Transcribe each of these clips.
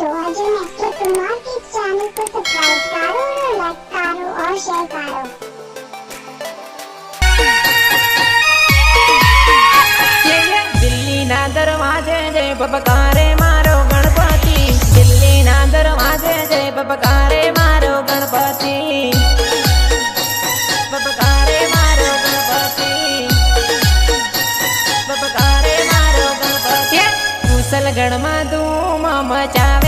रोहाजन SK Kumar के channel को subscribe करो और लाइक करो और शेयर करो दरवाजे जय दिल्ली ना दरवाजे जय बबकारे मारो गणपति बबकारे मारो बबकारे मारो गणपति मचावे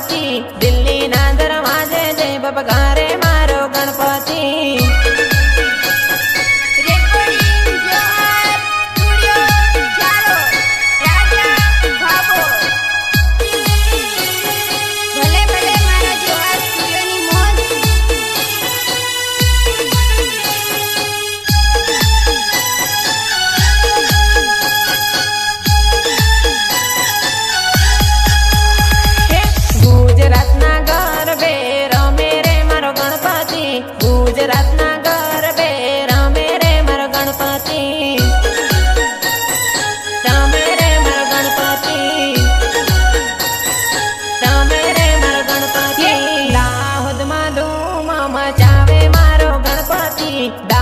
दिल ગુજરાતના ગરબે રમે રે મર ગણપતિ રમે રે મર ગણપતિ રમે રે મર ગણપતિ દાહોદમાં ધૂમ મચાવે મારો ગણપતિ